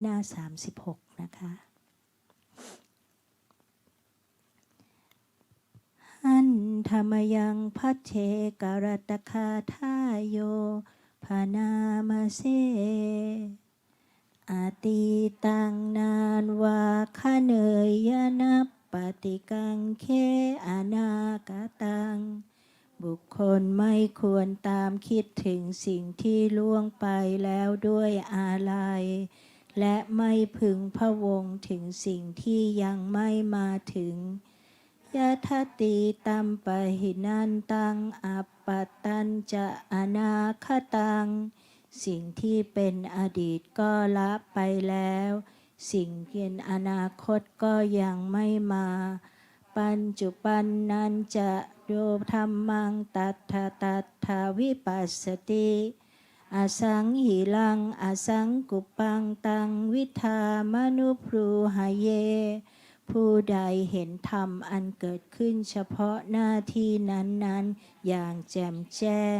หน้า 36 นะคะหันธรรมยังพัทเทกรตคาทายโยพานามาเซอาตีตังนานวาคเนยยนับปฏิกังเคอานากตัง บุคคลไม่ควรตามคิดถึงสิ่งที่ล่วงไปแล้วด้วยอาลัย และไม่พึงพะวงถึงสิ่งที่ยังไม่มาถึงยะทติตัมปะหินันตัง อัปปตันจะอนาคตัง สิ่งที่เป็นอดีตก็ละไปแล้ว สิ่งเป็นอนาคตก็ยังไม่มา ปัจจุบันนั้นจะโยธรรมังตัทธาตัทธวิปัสสติ อสังหิลังอสังกุปังตังวิธามนุพรูหาเย ผู้ใดเห็นธรรมอันเกิดขึ้นเฉพาะหน้าที่นั้นๆ อย่างแจ่มแจ้ง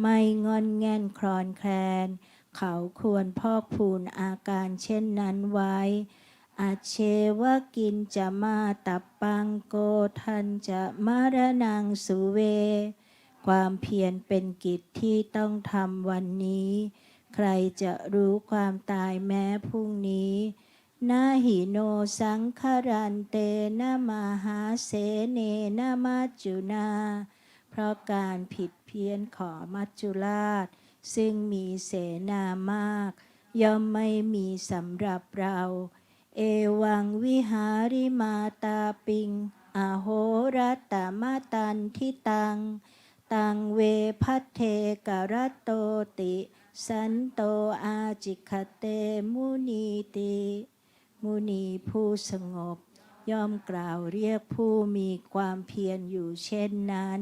ไม่งอนแง่นคลอนแคลน เขาควรพอกพูนอาการเช่นนั้นไว้ อาเชวะกินจะมาตับปังโกทันจะมารนังสุเว ความเพียรเป็นกิจที่ต้องทำวันนี้ ใครจะรู้ความตายแม้พรุ่งนี้นาหิโนสังคารันเตนะมาหาเสเนนะมัจจุนา เพราะการผิดเพี้ยนของมัจจุราช ซึ่งมีเสนามาก ย่อมไม่มีสำหรับเรา เอวังวิหาริมาตาปิง อโหรัตตมาตันทิตัง ตังเวพัทเทกรัตโตติ สันโตอาจิคเตมุนีติ มุนีผู้สงบ ย่อมกล่าวเรียกผู้มีความเพียรอยู่เช่นนั้น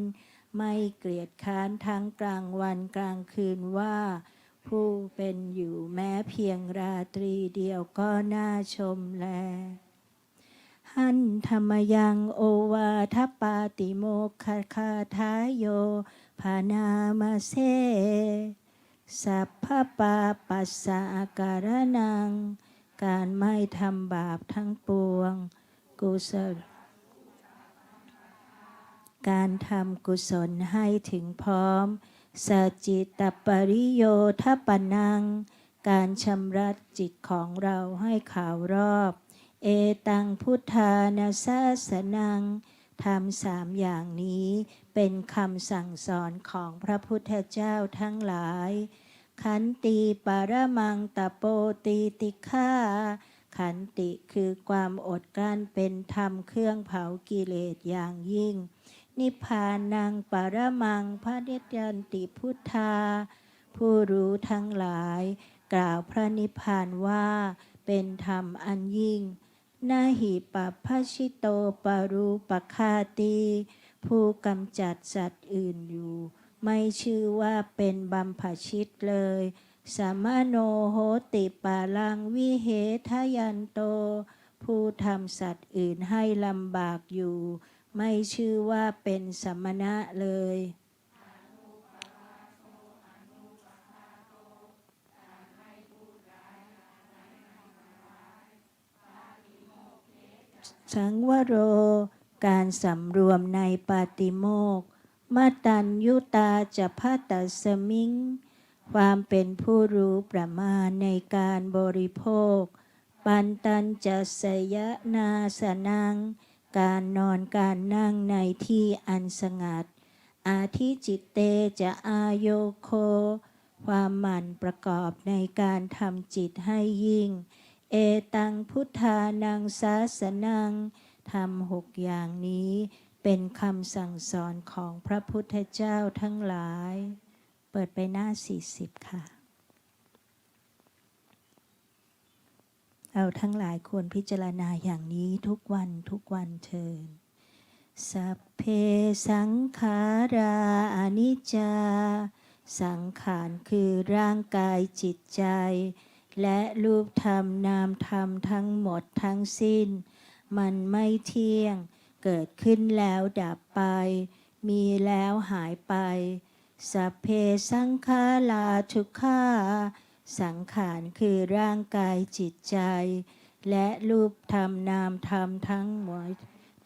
ไม่เกลียดค้านทั้งกลางวันกลางคืนว่า ผู้เป็นอยู่แม้เพียงราตรีเดียวก็น่าชมแล หันธรรมยังโอวาทปาติโมกขคาทายโยพานามาเซสัพพปาปัสสะการนัง การไม่ทำบาปทั้งปวง กุศล การทำกุศลให้ถึงพร้อมสจิตตปริโยทปนัง การชำระจิตของเราให้ขาวรอบ เอตังพุทธานาสาสนังทำสามอย่างนี้เป็นคำสั่งสอนของพระพุทธเจ้าทั้งหลาย ขันติปารมังตะโปตีติฆาขันติคือความอดกลั้นเป็นธรรมเครื่องเผากิเลสอย่างยิ่ง นิพพานังปารมังพระเดชยันติพุทธา ผู้รู้ทั้งหลาย กล่าวพระนิพพานว่าเป็นธรรมอันยิ่ง นาหิปัพพชิโตปรูปคาตีผู้กำจัดสัตว์อื่นอยู่ ไม่ชื่อว่าเป็นบัมพชิตเลย สามโนโหติปาลังวิเหทยันโต ผู้ทำสัตว์อื่นให้ลำบากอยู่ ไม่ชื่อว่าเป็นสมณะเลย สังวโร การสำรวมในปาติโมกมาตัญยุตาจะพัตตสมิง ความเป็นผู้รู้ประมาณในการบริโภค ปันตันจะสยนาสนัง การนอนการนั่งในที่อันสงัด อาทิจิตเตจะอายโยโค ความหมั่นประกอบในการทำจิตให้ยิ่ง เอตังพุทธานังสาสนังทำหกอย่างนี้เป็นคำสั่งสอนของพระพุทธเจ้าทั้งหลาย เปิดไปหน้า 40 ค่ะเราทั้งหลายควรพิจารณาอย่างนี้ทุกวันทุกวันเทินสัพเพสังขาราอนิจจา สังขารคือร่างกายจิตใจ และรูปธรรมนามธรรมทั้งหมดทั้งสิ้น มันไม่เที่ยง เกิดขึ้นแล้วดับไป มีแล้วหายไปสัพเพสังขาราทุกขาสังขารคือร่างกายจิตใจ และรูปธรรมนามธรรมทั้งหมด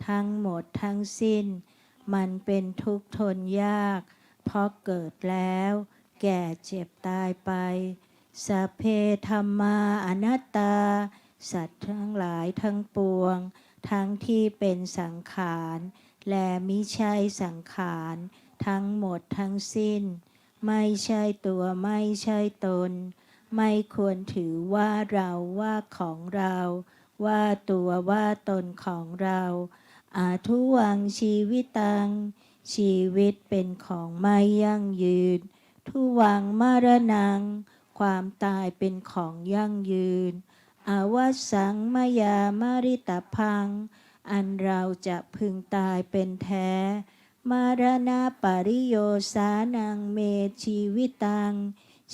ทั้งหมดทั้งสิ้น มันเป็นทุกข์ทนยาก เพราะเกิดแล้ว แก่เจ็บตายไป สัพเพธรรมาอนัตตา สัตว์ทั้งหลายทั้งปวง ทั้งที่เป็นสังขาร และมิใช่สังขาร ทั้งหมดทั้งสิ้น ไม่ใช่ตัวไม่ใช่ตน ไม่ควรถือว่าเราว่าของเรา ว่าตัวว่าตนของเราอาทุวังชีวิตัง ชีวิตเป็นของไม่ยั่งยืน ทุวังมรณัง ความตายเป็นของยั่งยืน อาวสังมายามาริตพัง อันเราจะพึงตายเป็นแท้ มารณาปริโยสานังเมชีวิตัง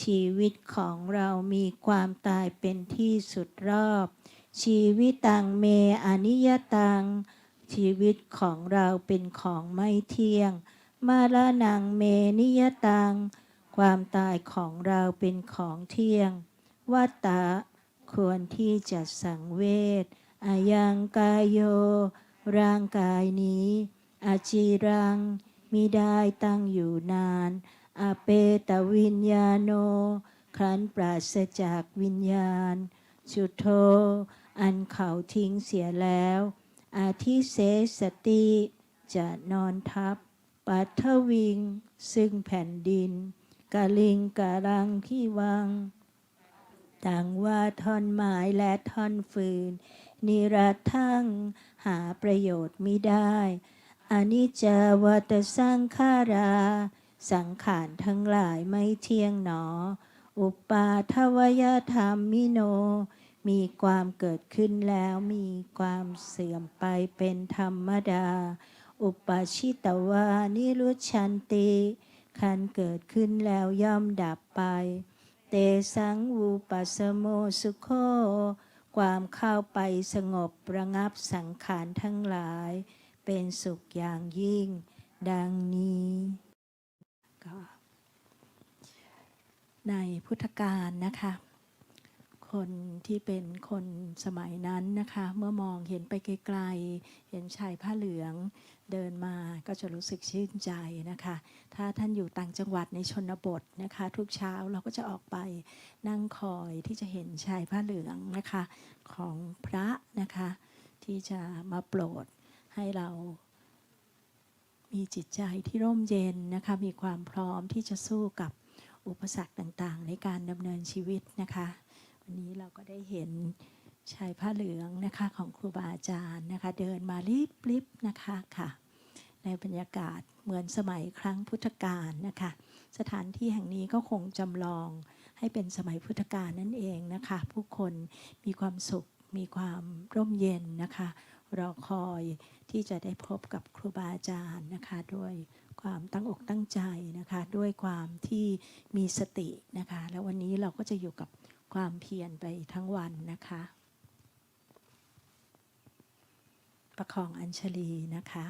ชีวิตของเรามีความตายเป็นที่สุดรอบ ชีวิตังเมอนิยตัง ชีวิตของเราเป็นของไม่เที่ยง มาระนังเมนิยตัง ความตายของเราเป็นของเที่ยง วัตตะควรที่จะสังเวชอายังกายโย ร่างกายนี้ อาจีรังมิได้ตั้งอยู่นานอาเปตวิญญาโน ครั้นปราศจากวิญญาณจุโท อันเขาทิ้งเสียแล้ว อาทิเสสติจะนอนทับ ปัทวิง ซึ่งแผ่นดิน กาลิงการังที่วัง ต่างว่าท่อนไม้และท่อนฟืน นิรัตทั้งหาประโยชน์ไมิได้อนิจจาวัตสังขารา สังขารทั้งหลายไม่เที่ยงหนอ อุปาทวยธรรมมิโน มีความเกิดขึ้นแล้วมีความเสื่อมไปเป็นธรรมดา อุปาชิตวานิรุชันติ คันเกิดขึ้นแล้วย่อมดับไป เตสังวูปัสโมสุโค ความเข้าไปสงบระงับสังขารทั้งหลาย เป็นสุขอย่างยิ่ง ดังนี้ในพุทธกาลนะคะ คนที่เป็นคนสมัยนั้นนะคะ เมื่อมองเห็นไปไกลๆ เห็นชายผ้าเหลืองเดินมาก็จะรู้สึกชื่นใจนะคะ ถ้าท่านอยู่ต่างจังหวัดในชนบทนะคะ ทุกเช้าเราก็จะออกไปนั่งคอยที่จะเห็นชายผ้าเหลืองนะคะของพระนะคะ ที่จะมาโปรดให้เรามีจิตใจที่ร่มเย็นนะคะ มีความพร้อมที่จะสู้กับอุปสรรคต่างๆ ในการดำเนินชีวิตนะคะ วันนี้เราก็ได้เห็นชายผ้าเหลืองนะคะของครูบาอาจารย์นะคะ เดินมารีบๆนะคะค่ะ ในบรรยากาศเหมือนสมัยครั้งพุทธกาลนะคะ สถานที่แห่งนี้ก็คงจำลองให้เป็นสมัยพุทธกาลนั่นเองนะคะ ผู้คนมีความสุขมีความร่มเย็นนะคะรอคอยที่จะได้พบกับครูบาอาจารย์นะคะ ด้วยความตั้งอกตั้งใจนะคะ ด้วยความที่มีสตินะคะ แล้ววันนี้เราก็จะอยู่กับ ความเพียรไปทั้งวันนะคะ ประคองอัญชลีนะคะ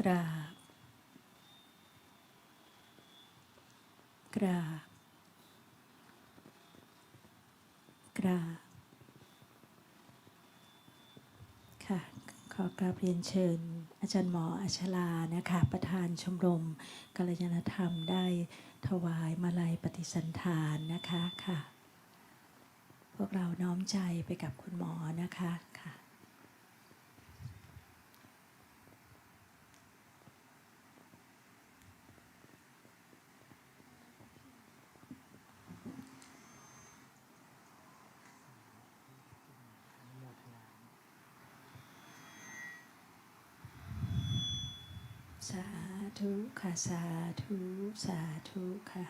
กราบ กราบ กราบ ค่ะ ขอกราบเรียนเชิญ อาจารย์หมออัชลา นะคะ ประธานชมรมกัลยาณธรรมได้ถวายมาลัยปฏิสันทานนะคะ ค่ะ พวกเราน้อมใจไปกับคุณหมอนะคะ ค่ะ สาธุ ค่ะสาธุสาธุค่ะ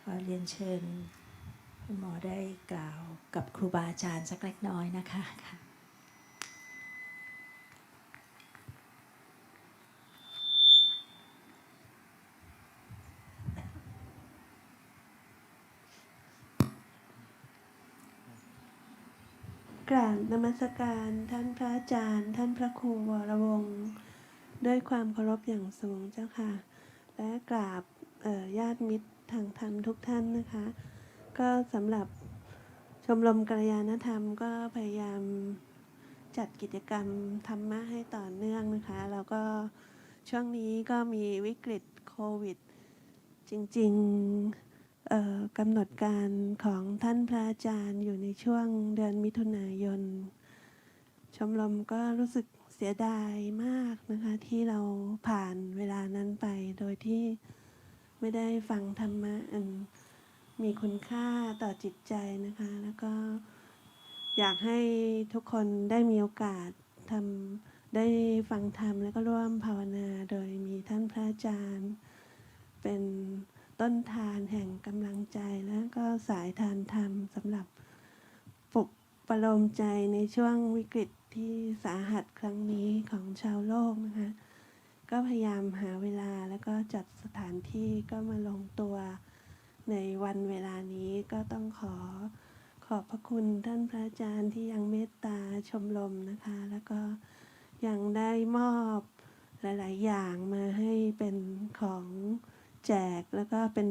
ขอเรียนเชิญคุณหมอได้กล่าวกับครูบาอาจารย์สักเล็กน้อยนะคะค่ะกราบนมัสการท่านพระอาจารย์ ท่านพระครูวรวงศ์ ด้วยความเคารพอย่างสูงเจ้าค่ะ และกราบญาติมิตรทางธรรมทุกท่านนะคะ ก็สำหรับชมรมกัลยาณธรรมก็พยายามจัดกิจกรรมธรรมะให้ต่อเนื่องนะคะ แล้วก็ช่วงนี้ก็มีวิกฤตโควิด จริงๆกำหนดการของท่านพระอาจารย์อยู่ในช่วงเดือนมิถุนายน ชมรมก็รู้สึก เสียดายมากนะคะ ที่เราผ่านเวลานั้นไป โดยที่ไม่ได้ฟังธรรมะอันมีคุณค่าต่อจิตใจนะคะ แล้วก็อยากให้ทุกคนได้มีโอกาสทำได้ฟังธรรมแล้วก็ร่วมภาวนาโดยมีท่านพระอาจารย์ เป็นต้นทานแห่งกำลังใจและก็สายทานธรรมสำหรับปลุกประโลมใจในช่วงวิกฤต ที่สาหัสครั้งนี้ของชาวโลกนะคะ ก็พยายามหาเวลาแล้วก็จัดสถานที่ก็มาลงตัวในวันเวลานี้ก็ต้องขอขอบพระคุณท่านพระอาจารย์ที่ยังเมตตาชมรมนะคะ แล้วก็ยังได้มอบหลาย ๆ อย่างมาให้เป็นของแจกแล้วก็เป็น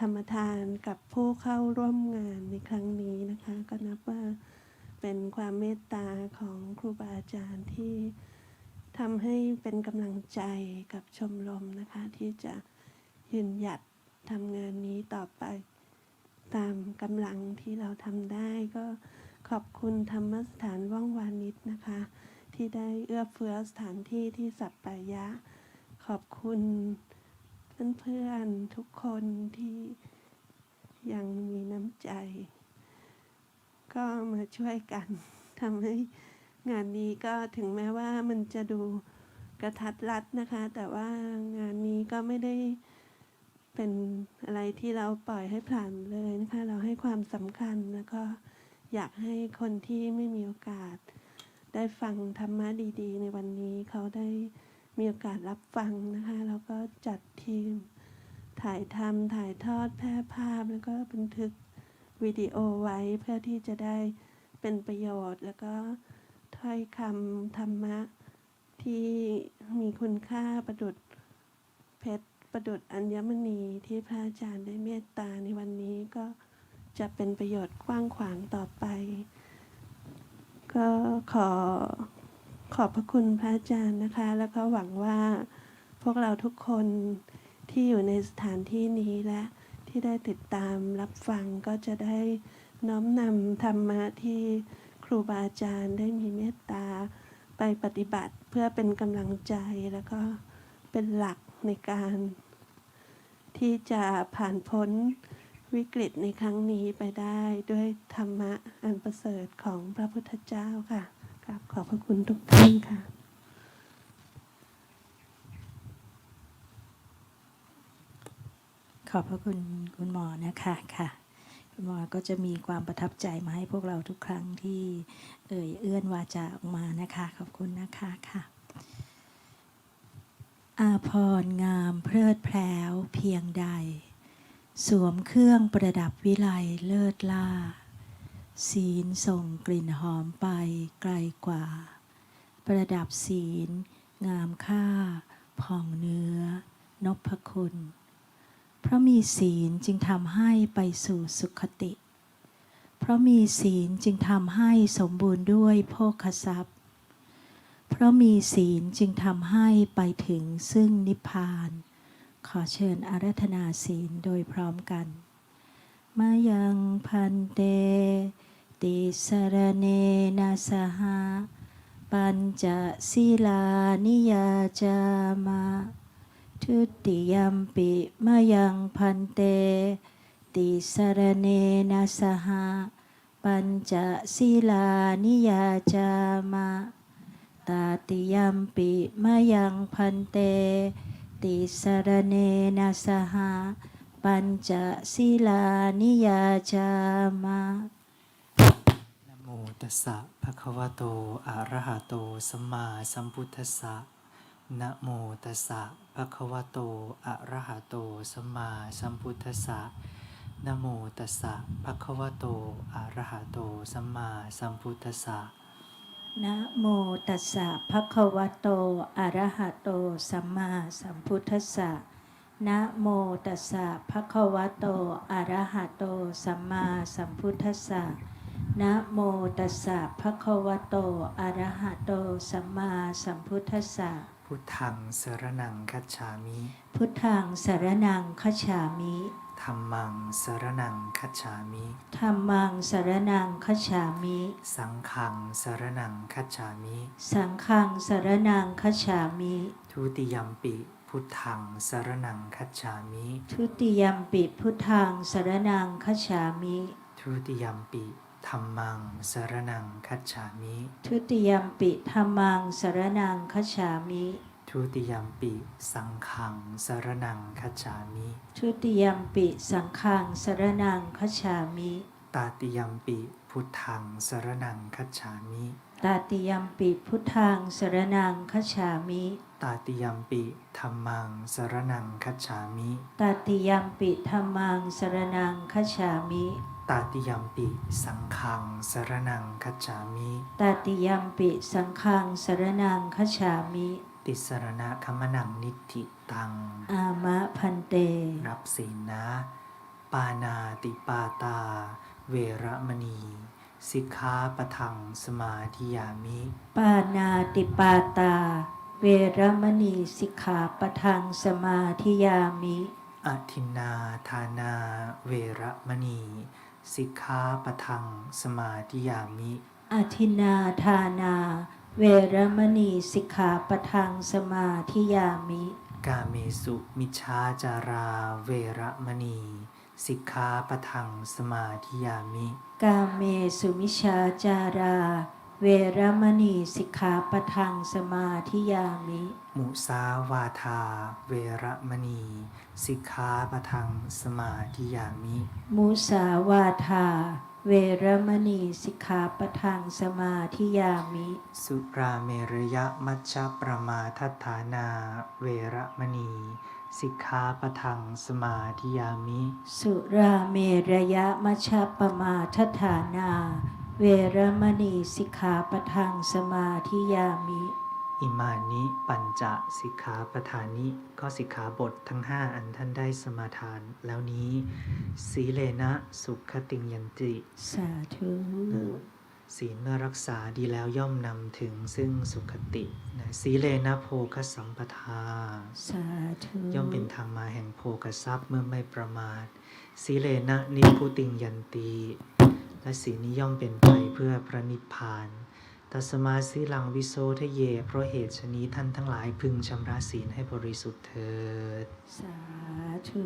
ธรรมทานกับผู้เข้าร่วมงานในครั้งนี้นะคะ ก็นับว่า เป็นความเมตตาของครูบาอาจารย์ที่ทำให้เป็นกำลังใจกับชมรมนะคะ ที่จะยืนหยัดทำงานนี้ต่อไปตามกำลังที่เราทำได้ก็ขอบคุณธรรมสถานว่องวานิชนะคะ ที่ได้เอื้อเฟื้อสถานที่ที่สัปปายะ ขอบคุณเพื่อนๆทุกคนที่ยังมีน้ำใจ ก็มาช่วยกันทำให้งานนี้ก็ถึงแม้ว่ามันจะดูกระทัดรัดนะคะ แต่ว่างานนี้ก็ไม่ได้เป็นอะไรที่เราปล่อยให้ผ่านเลยนะคะ เราให้ความสำคัญแล้วก็อยากให้คนที่ไม่มีโอกาส ได้ฟังธรรมะดีๆ ในวันนี้เขาได้มีโอกาสรับฟังนะคะ แล้วก็จัดทีม ถ่ายทำถ่ายทอดแพร่ภาพแล้วก็บันทึก วิดีโอไว้เพื่อที่จะได้เป็นประโยชน์ แล้วก็ถ้อยคำธรรมะที่มีคุณค่าประดุดเพชรประดุดอัญมณีที่พระอาจารย์ได้เมตตาในวันนี้ก็จะเป็นประโยชน์กว้างขวางต่อไป ก็ขอขอบพระคุณพระอาจารย์นะคะ แล้วก็หวังว่าพวกเราทุกคนที่อยู่ในสถานที่นี้และ ที่ได้ติดตามรับฟังก็จะได้น้อมนำธรรมะที่ครูบาอาจารย์ได้มีเมตตาไปปฏิบัติเพื่อเป็นกำลังใจแล้วก็เป็นหลักในการ ที่จะผ่านพ้นวิกฤตในครั้งนี้ไปได้ด้วยธรรมะอันประเสริฐของพระพุทธเจ้าค่ะครับขอบพระคุณทุกท่านค่ะ ขอบพระคุณคุณหมอนะคะค่ะ คุณหมอก็จะมีความประทับใจมาให้พวกเราทุกครั้งที่เอ่ยเอื้อนวาจาออกมานะคะ ขอบคุณนะคะค่ะ อาพรงามเพลิดแพล้วเพียงใด สวมเครื่องประดับวิไลเลิศล่า ศีลส่งกลิ่นหอมไปไกลกว่า ประดับศีล งามค่าผ่องเนื้อนพคุณ เพราะมีศีลจึงทำให้ไปสู่สุขติ เพราะมีศีลจึงทำให้สมบูรณ์ด้วยโภคทรัพย์ เพราะมีศีลจึงทำให้ไปถึงซึ่งนิพพาน ขอเชิญอารัธนาศีลโดยพร้อมกัน มายังพันเต ติสรเนนะสหะปัญจศีลานิยาจามะ ทุติยัมปิมายังพันเต ติสรเนนะสหะปัญจศีลานิยาจามะ ตาติยัมปิมายังพันเต ติสรเนนะสหะปัญจศีลานิยาจามะนะโมตัสสะภะคะวะโตอะระหะโตสัมมาสัมพุทธัสสะนะโมตัสสะะคะวะโต อะระหะโต สัมมาสัมพุทธัสสะนโมตัสสะภะคะวะโต อะระหะโต สัมมาสัมพุทธัสสะนะโมตัสสะภะคะวะโต อะระหะโต สัมมาสัมพุทธัสสะนะโมตัสสะภะคะวะโต อะระหะโต สัมมาสัมพุทธัสสะนะโมตัสสะภะคะวะโต อะระหะโต สัมมาสัมพุทธัสสะ พุทธังสรนังคัจฉามิ พุทธังสารนังคัจฉามิธัมมังสรนังคัจฉามิธัมมังสารนังคัจฉามิ สังฆังสรนังคัจฉามิ สังฆังสารนังคัจฉามิ ทุติยัมปิพุทธังสรนังคัจฉามิ ทุติยัมปิพุทธังสารนังคัจฉามิ ทุติยัมปิ ธัมมังสรนังคัจฉามิ ทุติยัมปิธัมมังสารนังคัจฉามิ ทุติยัมปิสังฆังสรนังคัจฉามิทุติยัมปิสังฆังสารนังคัจฉามิตาติยัมปิพุทธังสรนังคัจฉามิ ตาติยัมปิพุทธังสารนังคัจฉามิตาติยัมปิธัมมังสรนังคัจฉามิ ตาติยัมปิธัมมังสารนังคัจฉามิ ตาติยัมปิสังฆังสรนังคัจฉามิตาติยัมปิสังฆังสารนังคัจฉามิติสรณะคมนังนิธิตัง อามะพันเต รับศีลนะ ปานาติปาตา เวระมณี สิกขาปะทังสมาธิยามิ ปานาติปาตา เวรมณีสิกขาปะทังสมาธิยามิ อทินนาทานา เวระมณี สิกขาปะทังสมาธิยามิ อธินาทานา เวรมณีสิกขาปะทังสมาธิยามิ กาเมสุมิชาจาราเวระมณี สิกขาปะทังสมาธิยามิ กาเมสุมิชาจารา เวรมณีสิกขาปะทังสมาธิยามิ มุสาวาทา เวระมณี สิกขาปะทังสมาธิยามิ มุสาวาทา เวรมณีสิกขาปะทังสมาธิยามิ สุราเมรยะมัชฌะประมาทัฏฐานา เวระมณี สิกขาปะทังสมาธิยามิ สุราเมรยะมัชฌปปมาทฐานา เวรมณีสิกขาปะทังสมาธิยามิ อิมานิปัญจสิกขาปทานิ ก็สิกขาบททั้งห้าอันท่านได้สมาทาน แล้วนี้ สีเลนะสุขติงยันติ สาธุศีลเมื่อรักษาดีแล้วย่อมนำถึงซึ่งสุขตินะสีเลนะโภคสัมปทา สาธุย่อมเป็นธรรมาแห่งโภกทรัพย์เมื่อไม่ประมาทสีเลนะนิพุติงยันตี และสีลนี้ย่อมเป็นไปเพื่อพระนิพพานตัสมาสีลังวิโสทะเย เพราะเหตุชนี้ท่านทั้งหลายพึงชำระศีลให้บริสุทธิ์เถิด สาธุ